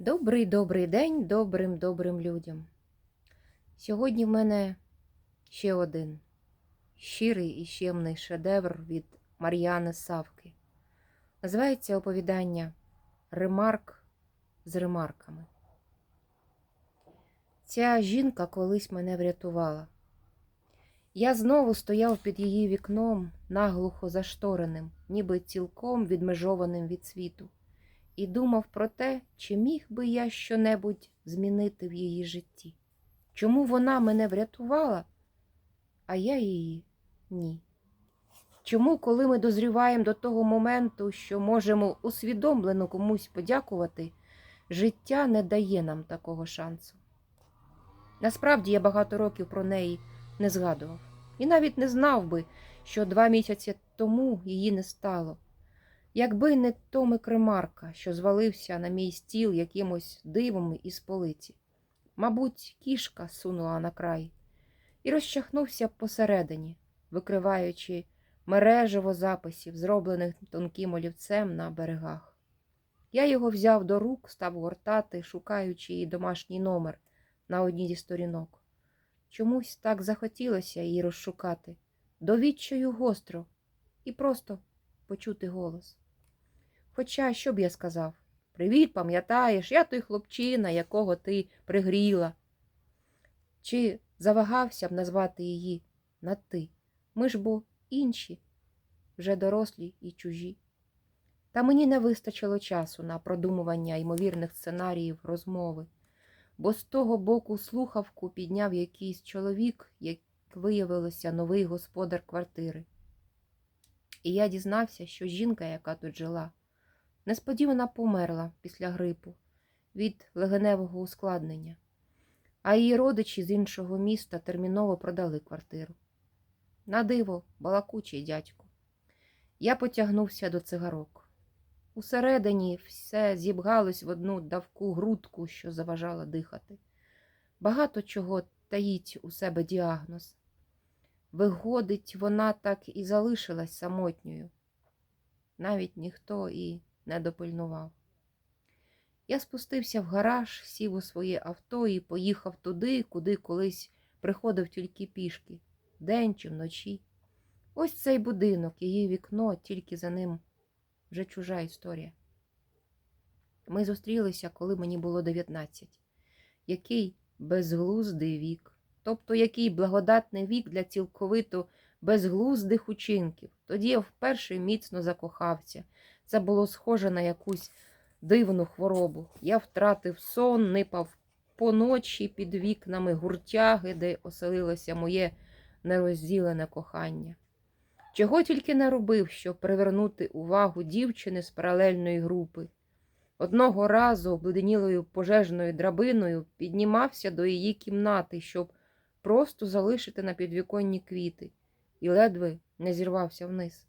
Добрий добрий день добрим добрим людям. Сьогодні в мене ще один щирий і щемний шедевр від Мар'яни Савки. Називається оповідання Ремарк з ремарками. Ця жінка колись мене врятувала. Я знову стояв під її вікном, наглухо заштореним, ніби цілком відмежованим від світу і думав про те, чи міг би я щонебудь змінити в її житті. Чому вона мене врятувала, а я її ні. Чому, коли ми дозріваємо до того моменту, що можемо усвідомлено комусь подякувати, життя не дає нам такого шансу? Насправді я багато років про неї не згадував і навіть не знав би, що два місяці тому її не стало. Якби не Томик Ремарка, що звалився на мій стіл якимось дивом із полиці. Мабуть, кішка сунула на край і розчахнувся посередині, викриваючи мережево записів, зроблених тонким олівцем на берегах. Я його взяв до рук, став гортати, шукаючи її домашній номер на одній зі сторінок. Чомусь так захотілося її розшукати, довідчою гостро і просто почути голос. Хоча, що б я сказав? Привіт, пам'ятаєш, я той хлопчина, якого ти пригріла. Чи завагався б назвати її на ти? Ми ж бо інші, вже дорослі і чужі. Та мені не вистачило часу на продумування ймовірних сценаріїв розмови, бо з того боку слухавку підняв якийсь чоловік, як виявилося, новий господар квартири. І я дізнався, що жінка, яка тут жила, несподівано померла після грипу від легеневого ускладнення, а її родичі з іншого міста терміново продали квартиру. На диво, балакучий дядько. Я потягнувся до цигарок. Усередині все зібгалось в одну давку грудку, що заважала дихати. Багато чого таїть у себе діагноз. Виходить, вона так і залишилась самотньою. Навіть ніхто і не допильнував. Я спустився в гараж, сів у своє авто і поїхав туди, куди колись приходив тільки пішки, день чи вночі. Ось цей будинок, її вікно, тільки за ним вже чужа історія. Ми зустрілися, коли мені було 19. Який безглуздий вік, тобто який благодатний вік для цілковито безглуздих учинків. Тоді я вперше міцно закохався. Це було схоже на якусь дивну хворобу. Я втратив сон, нипав поночі під вікнами гуртяги, де оселилося моє нерозділене кохання. Чого тільки не робив, щоб привернути увагу дівчини з паралельної групи. Одного разу обледенілою пожежною драбиною піднімався до її кімнати, щоб просто залишити на підвіконні квіти, і ледве не зірвався вниз.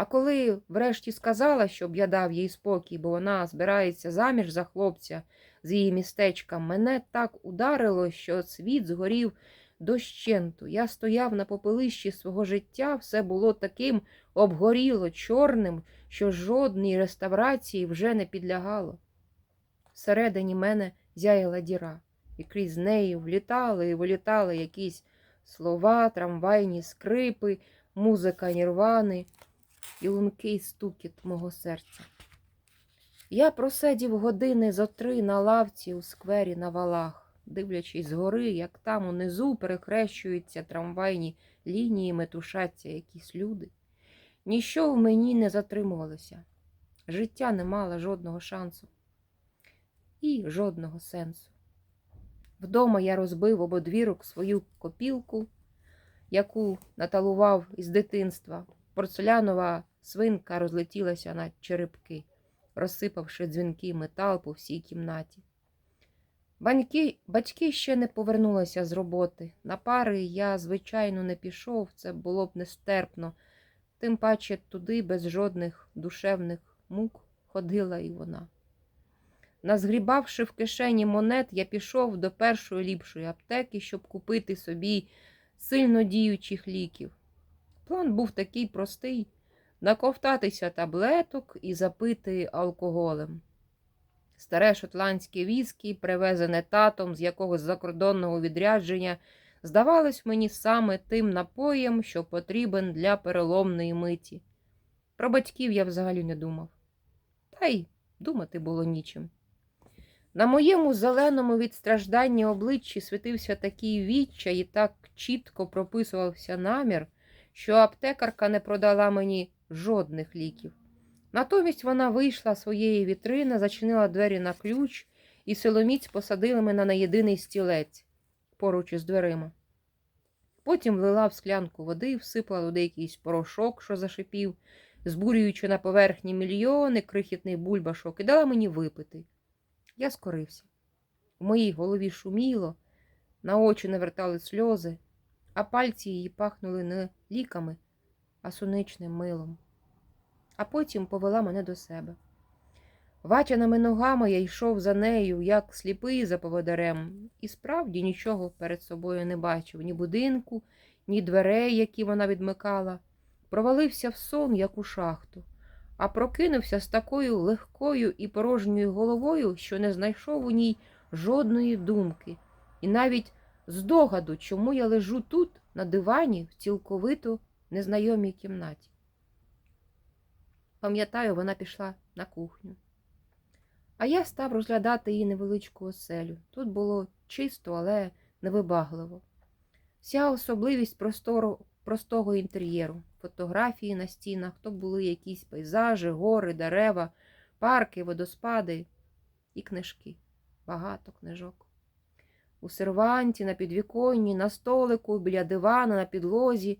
А коли врешті сказала, щоб я дав їй спокій, бо вона збирається заміж за хлопця з її містечка, мене так ударило, що світ згорів дощенту. Я стояв на попелищі свого життя, все було таким обгоріло, чорним, що жодній реставрації вже не підлягало. Всередині мене зяяла діра, і крізь неї влітали і вилітали якісь слова, трамвайні скрипи, музика нірвани і лункий стукіт мого серця. Я просидів години зо три на лавці у сквері на валах, дивлячись згори, як там унизу перехрещуються трамвайні лінії, метушаться якісь люди. Ніщо в мені не затримувалося. Життя не мало жодного шансу і жодного сенсу. Вдома я розбив об одвірок свою копілку, яку наталував із дитинства. Порцелянова свинка розлетілася на черепки, розсипавши дзвінки метал по всій кімнаті. Баньки, батьки ще не повернулися з роботи. На пари я, звичайно, не пішов, це було б нестерпно. Тим паче туди без жодних душевних мук ходила і вона. Назгрібавши в кишені монет, я пішов до першої ліпшої аптеки, щоб купити собі сильно діючих ліків. План був такий простий наковтатися таблеток і запити алкоголем. Старе шотландське віскі, привезене татом з якогось закордонного відрядження, здавалось мені саме тим напоєм, що потрібен для переломної миті. Про батьків я взагалі не думав. Та й думати було нічим. На моєму зеленому від страждання обличчі світився такий відчай і так чітко прописувався намір, що аптекарка не продала мені жодних ліків. Натомість вона вийшла з своєї вітрини, зачинила двері на ключ, і силоміць посадили мене на єдиний стілець поруч із дверима. Потім влила в склянку води, всипала туди якийсь порошок, що зашипів, збурюючи на поверхні мільйони крихітний бульбашок, і дала мені випити. Я скорився. У моїй голові шуміло, на очі навертали сльози, а пальці її пахнули не ліками, а суничним милом. А потім повела мене до себе. Ватяними ногами я йшов за нею, як сліпий за поводарем, і справді нічого перед собою не бачив ні будинку, ні дверей, які вона відмикала. Провалився в сон, як у шахту, а прокинувся з такою легкою і порожньою головою, що не знайшов у ній жодної думки, і навіть здогаду, чому я лежу тут, на дивані, в цілковито незнайомій кімнаті. Пам'ятаю, вона пішла на кухню. А я став розглядати її невеличку оселю. Тут було чисто, але невибагливо. Вся особливість простору, простого інтер'єру, фотографії на стінах, то були якісь пейзажі, гори, дерева, парки, водоспади і книжки. Багато книжок. У серванті, на підвіконні, на столику, біля дивана, на підлозі.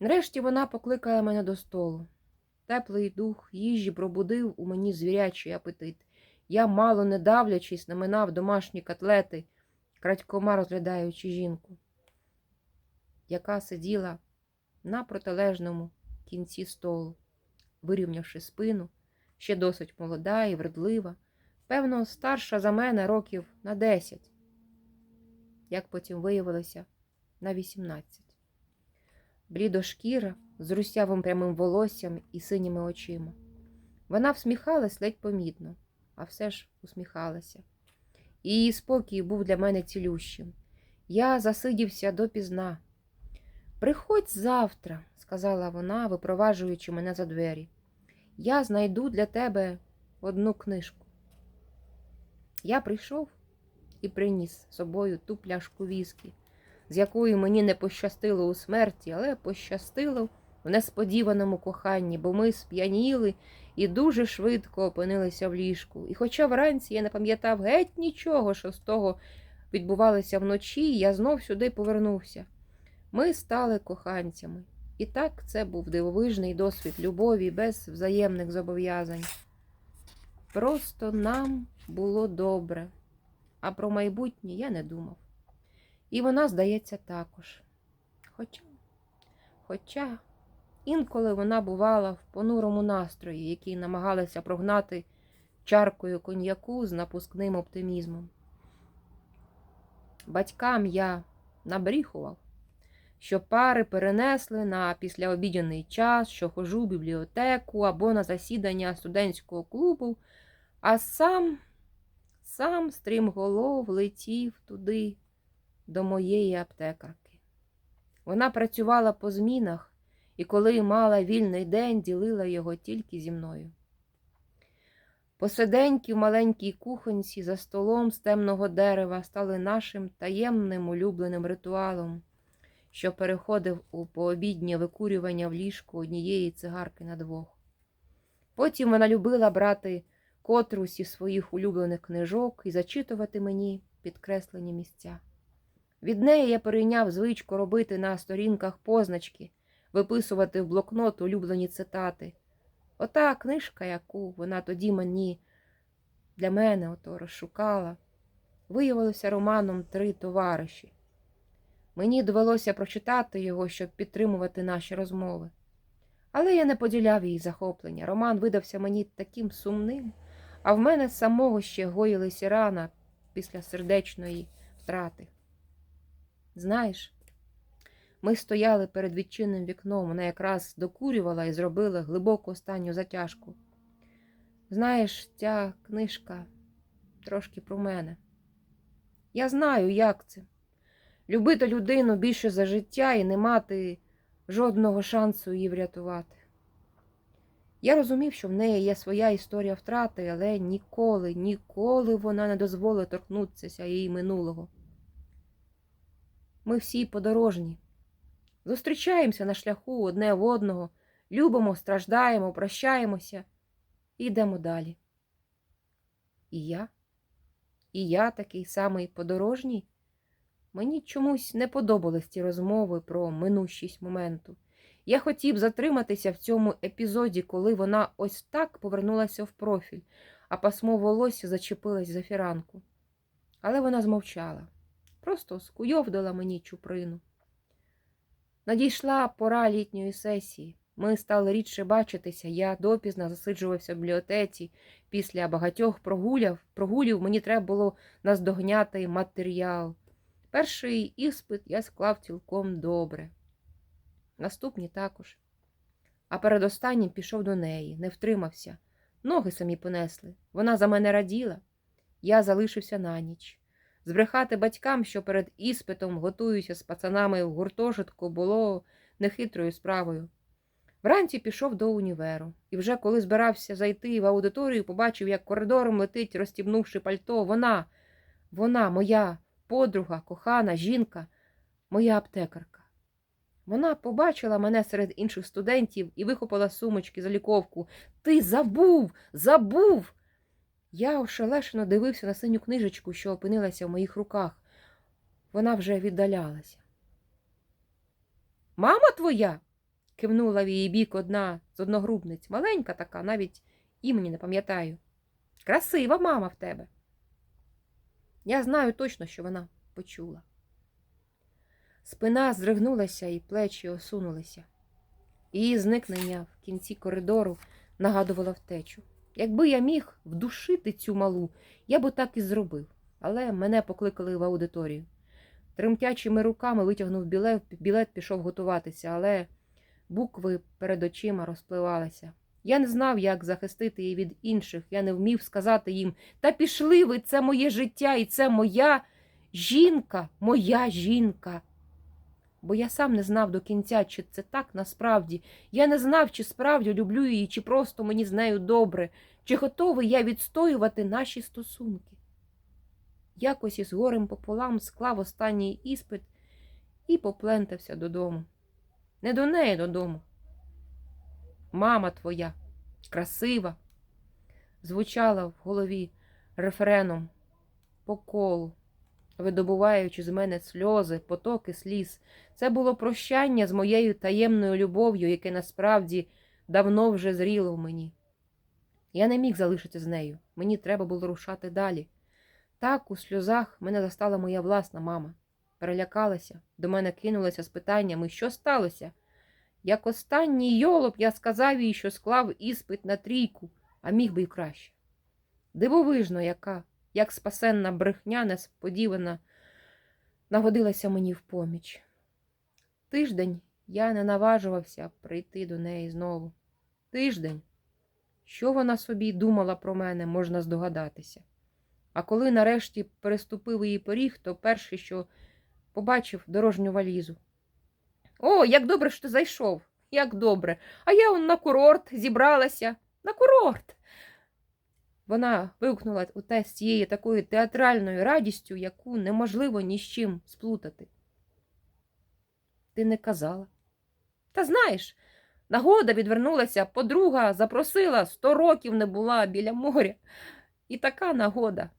Нарешті вона покликала мене до столу. Теплий дух їжі пробудив у мені звірячий апетит. Я, мало не давлячись, наминав домашні котлети, крадькома розглядаючи жінку, яка сиділа на протилежному кінці столу, вирівнявши спину, ще досить молода і вредлива, певно, старша за мене років на десять, як потім виявилося, на вісімнадцять. Блідошкіра з русявим прямим волоссям і синіми очима. Вона всміхалась ледь помітно а все ж усміхалася. Її спокій був для мене цілющим. Я засидівся допізна. Приходь завтра, сказала вона, випроваджуючи мене за двері. Я знайду для тебе одну книжку. Я прийшов і приніс з собою ту пляшку віскі, з якою мені не пощастило у смерті, але пощастило в несподіваному коханні, бо ми сп'яніли і дуже швидко опинилися в ліжку. І хоча вранці я не пам'ятав геть нічого, що з того відбувалося вночі, я знов сюди повернувся. Ми стали коханцями. І так це був дивовижний досвід любові без взаємних зобов'язань. Просто нам було добре, а про майбутнє я не думав. І вона, здається, також. Хоча, хоча. Інколи вона бувала в понурому настрої, який намагалася прогнати чаркою коньяку з напускним оптимізмом. Батькам я набріхував, що пари перенесли на післяобідяний час, що хожу в бібліотеку або на засідання студентського клубу, а сам, сам стрімголов летів туди, до моєї аптекарки. Вона працювала по змінах і коли мала вільний день, ділила його тільки зі мною. Посиденьки в маленькій кухонці за столом з темного дерева стали нашим таємним улюбленим ритуалом, що переходив у пообіднє викурювання в ліжку однієї цигарки на двох. Потім вона любила брати котрусь із своїх улюблених книжок і зачитувати мені підкреслені місця. Від неї я перейняв звичку робити на сторінках позначки виписувати в блокнот улюблені цитати. Ота книжка, яку вона тоді мені для мене ото розшукала, виявилася романом Три товариші. Мені довелося прочитати його, щоб підтримувати наші розмови. Але я не поділяв її захоплення. Роман видався мені таким сумним, а в мене самого ще гоїлися рана після сердечної втрати. Знаєш, ми стояли перед відчинним вікном, вона якраз докурювала і зробила глибоку останню затяжку. Знаєш, ця книжка трошки про мене. Я знаю, як це. Любити людину більше за життя і не мати жодного шансу її врятувати. Я розумів, що в неї є своя історія втрати, але ніколи, ніколи вона не дозволить торкнутися її минулого. Ми всі подорожні. Зустрічаємося на шляху одне в одного, любимо, страждаємо, прощаємося і йдемо далі. І я, і я такий самий подорожній. Мені чомусь не подобались ті розмови про минущість моменту. Я хотів затриматися в цьому епізоді, коли вона ось так повернулася в профіль, а пасмо волосся зачепилось за фіранку. Але вона змовчала, просто скуйовдила мені чуприну. Надійшла пора літньої сесії. Ми стали рідше бачитися. Я допізно засиджувався в бібліотеці. Після багатьох прогуляв, прогулів мені треба було наздогняти матеріал. Перший іспит я склав цілком добре. Наступні також. А передостаннім пішов до неї, не втримався. Ноги самі понесли. Вона за мене раділа. Я залишився на ніч. Збрехати батькам, що перед іспитом готуюся з пацанами в гуртожитку, було нехитрою справою. Вранці пішов до універу, і вже коли збирався зайти в аудиторію, побачив, як коридором летить, розстібнувши пальто. Вона, вона, моя подруга, кохана жінка, моя аптекарка. Вона побачила мене серед інших студентів і вихопила сумочки за ліковку. Ти забув, забув. Я ошелешено дивився на синю книжечку, що опинилася в моїх руках. Вона вже віддалялася. Мама твоя? кивнула в її бік одна з одногрупниць, маленька така, навіть імені не пам'ятаю. Красива мама в тебе. Я знаю точно, що вона почула. Спина здригнулася і плечі осунулися. Її зникнення в кінці коридору нагадувало втечу. Якби я міг вдушити цю малу, я б так і зробив, але мене покликали в аудиторію. Тремтячими руками витягнув білет, білет пішов готуватися, але букви перед очима розпливалися. Я не знав, як захистити її від інших. Я не вмів сказати їм Та пішли ви, це моє життя, і це моя жінка, моя жінка. Бо я сам не знав до кінця, чи це так насправді. Я не знав, чи справді люблю її, чи просто мені з нею добре, чи готовий я відстоювати наші стосунки. Якось із горем пополам склав останній іспит і поплентався додому. Не до неї додому. Мама твоя, красива, звучала в голові рефреном по колу, видобуваючи з мене сльози, потоки сліз. Це було прощання з моєю таємною любов'ю, яке насправді давно вже зріло в мені. Я не міг залишитися з нею, мені треба було рушати далі. Так, у сльозах мене застала моя власна мама. Перелякалася, до мене кинулася з питаннями, що сталося. Як останній йолоп я сказав їй, що склав іспит на трійку, а міг би й краще. Дивовижно, яка, як спасенна брехня несподівана нагодилася мені в поміч. Тиждень я не наважувався прийти до неї знову. Тиждень. Що вона собі думала про мене, можна здогадатися. А коли нарешті переступив її поріг, то перше, що побачив дорожню валізу. О, як добре, що ти зайшов. Як добре. А я он на курорт зібралася. На курорт. Вона вигукнула те з цією такою театральною радістю, яку неможливо ні з чим сплутати. Ти не казала. Та знаєш, нагода відвернулася, подруга запросила, сто років не була біля моря. І така нагода.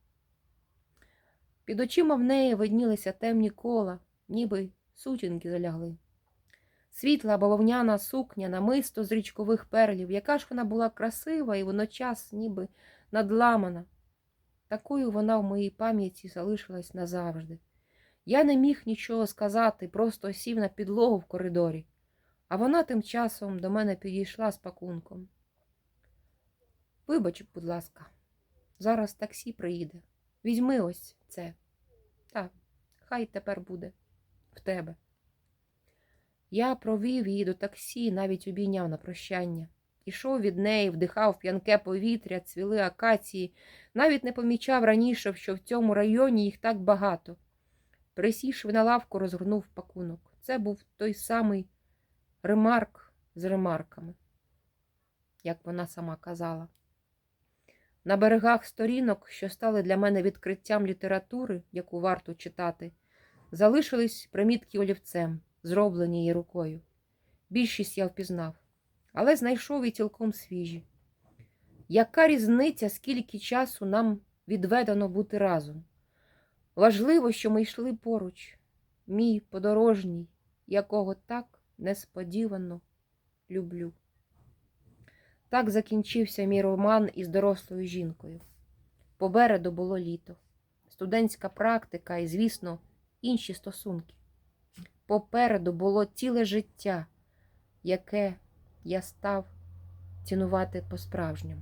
Під очима в неї виднілися темні кола, ніби сутінки залягли. Світла бавовняна сукня, намисто з річкових перлів, яка ж вона була красива і водночас ніби надламана. Такою вона в моїй пам'яті залишилась назавжди. Я не міг нічого сказати, просто сів на підлогу в коридорі, а вона тим часом до мене підійшла з пакунком. Вибач, будь ласка, зараз таксі приїде. Візьми ось це. Так, хай тепер буде в тебе. Я провів її до таксі, навіть обійняв на прощання. Ішов від неї, вдихав п'янке повітря, цвіли акації, навіть не помічав раніше, що в цьому районі їх так багато. Присівши на лавку, розгорнув пакунок. Це був той самий ремарк з ремарками, як вона сама казала. На берегах сторінок, що стали для мене відкриттям літератури, яку варто читати, залишились примітки олівцем, зроблені її рукою. Більшість я впізнав, але знайшов і цілком свіжі. Яка різниця, скільки часу нам відведено бути разом? Важливо, що ми йшли поруч, мій подорожній, якого так несподівано люблю. Так закінчився мій роман із дорослою жінкою. Попереду було літо, студентська практика і, звісно, інші стосунки. Попереду було ціле життя, яке я став цінувати по-справжньому.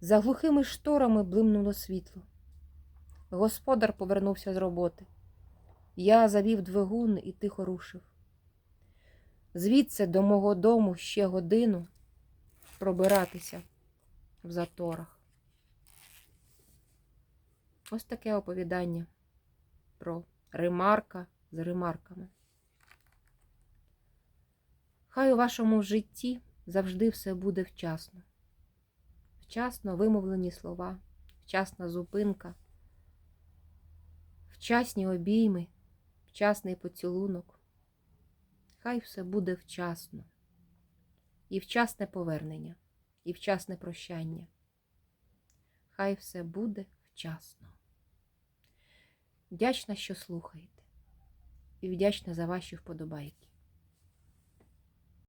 За глухими шторами блимнуло світло. Господар повернувся з роботи. Я завів двигун і тихо рушив. Звідси до мого дому ще годину пробиратися в заторах. Ось таке оповідання про ремарка з ремарками. Хай у вашому житті завжди все буде вчасно. Вчасно вимовлені слова, вчасна зупинка, вчасні обійми, вчасний поцілунок. Хай все буде вчасно. І вчасне повернення, і вчасне прощання. Хай все буде вчасно. Вдячна, що слухаєте, і вдячна за ваші вподобайки.